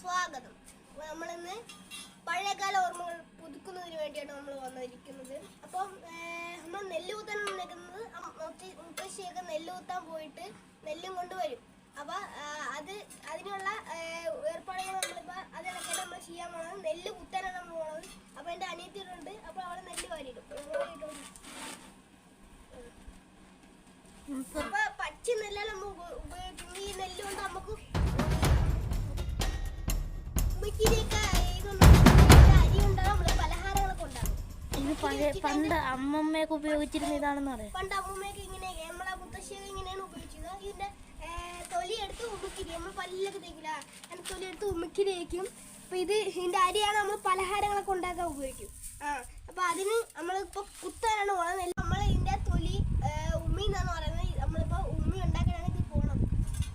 സ്വാഗതം. അപ്പോൾ നമ്മളിന്ന് പഴയകാല ഓർമ്മകൾ പുതുക്കുന്നതിന് വേണ്ടിയാണ് നമ്മൾ വന്നിരിക്കുന്നത്. അപ്പം നമ്മൾ നെല്ല് കുത്താൻ നിൽക്കുന്നത് മുത്തശ്ശിയൊക്കെ നെല്ല് കുത്താൻ പോയിട്ട് നെല്ലും കൊണ്ടുവരും. അപ്പൊ അത് അതിനുള്ള ഏർ, ഏർപ്പാടുകൾ നമ്മളിപ്പോ അതിനൊക്കെ നമ്മൾ ചെയ്യാൻ പോണത് നെല്ല് കുത്താനാണ് നമ്മൾ പോകുന്നത് അപ്പൊ എന്റെ അനിയത്തിയിട്ടുണ്ട് അപ്പൊ അവളെ നെല്ല് വാരിയിടും. അപ്പൊ പച്ച നെല്ലാണ് നമ്മൾ പണ്ട് അമ്മമ്മയൊക്കെ ഉപയോഗിച്ചിരുന്ന ഇതാണെന്ന് പറയാം. പണ്ട് അമ്മമ്മയൊക്കെ ഇങ്ങനെ നമ്മളെ മുത്തശ്ശിയൊക്കെ ഇങ്ങനെയാണ് ഉപയോഗിച്ചത് ഇതിന്റെ തൊലി എടുത്ത് ഉമ്മിക്കിരി നമ്മൾ പല്ലൊക്കെ തേക്കില്ല അതിന്റെ തൊലി എടുത്ത് ഉമ്മിക്കിരി തേക്കും. അപ്പൊ ഇത് ഇതിന്റെ അരിയാണ് നമ്മൾ പലഹാരങ്ങളൊക്കെ ഉണ്ടാക്കാൻ ഉപയോഗിക്കും. ആ അപ്പൊ അതിന് നമ്മളിപ്പോ കുത്താനാണ് പോകുന്നത് നമ്മൾ ഇതിന്റെ തൊലി ഏർ, ഉമ്മി എന്നാണ് പറയുന്നത് നമ്മളിപ്പോ ഉമ്മി ഉണ്ടാക്കാനാണ് ഇത് പോണം അപ്പൊ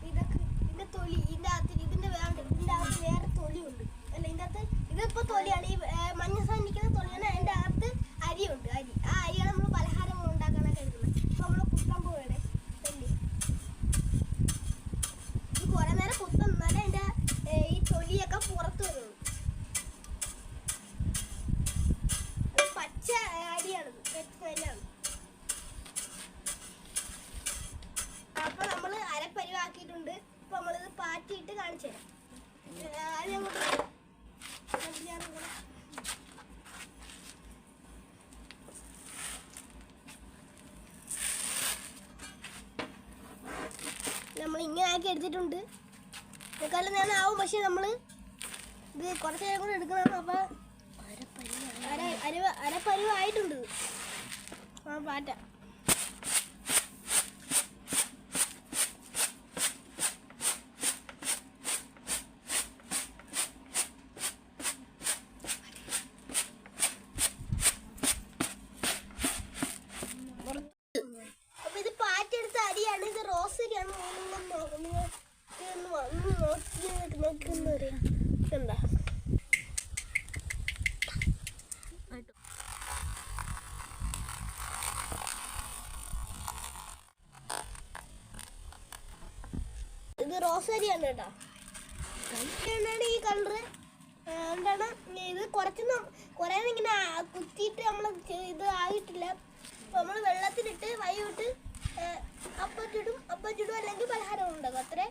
ഇതൊക്കെ ഇതിന്റെ തൊലി ഇതിന്റെ അകത്ത് ഇതിന്റെ വേണ്ട ഇതിന്റെ അകത്ത് വേറെ തൊലിയുണ്ട് അല്ല ഇതിന്റെ അകത്ത് ഇതിപ്പോ തൊലിയാണ് ഈ ഏർ, മഞ്ഞ സാധനം നിൽക്കുന്ന തൊലിയാണ് അതിന്റെ അകത്ത് അരിയുണ്ട് അരി ആ അരിയാണ് നമ്മൾ പലഹാരങ്ങൾ ഉണ്ടാക്കാനൊക്കെ എടുക്കുന്നത് അപ്പൊ നമ്മൾ കുത്താൻ പോവുകയാണ് നെല്ല് ഇത് കുറെ നേരം കുത്തം എന്നാലേ അതിന്റെ ഏർ, ഈ തൊലിയൊക്കെ പുറത്ത് വരുള്ളൂ അത് പച്ച അരിയാണ് പച്ച നെല്ലാണ് അപ്പൊ നമ്മൾ അരപ്പരിവാക്കിയിട്ടുണ്ട് ഇപ്പൊ നമ്മളിത് പാറ്റിയിട്ട് കാണിച്ചു നമ്മൾ ഇങ്ങനെ ആക്കി എടുത്തിട്ടുണ്ട്. ഇതൊക്കെ നേരം ആവും പക്ഷെ നമ്മൾ ഇത് കുറച്ച് നേരം കൂടെ എടുക്കണം. അപ്പൊ അര അര അരപ്പരിവായിട്ടുണ്ട്. ഇത്. ആ പാറ്റ. അറിയാം എന്താ ഇത് റോസരിയാണ് കേട്ടോ. എന്താണ് ഈ കളറ്? എന്താണ്? ഇത് കുറച്ച് കുറേ ഇങ്ങനെ കുത്തിയിട്ട് നമ്മൾ ഇത് ആയിട്ടില്ല. നമ്മൾ വെള്ളത്തിലിട്ട് വൈകിട്ട് അപ്പം ചുടും അപ്പം ചുടും അല്ലെങ്കിൽ പലഹാരം ഉണ്ടാകും അത്രേ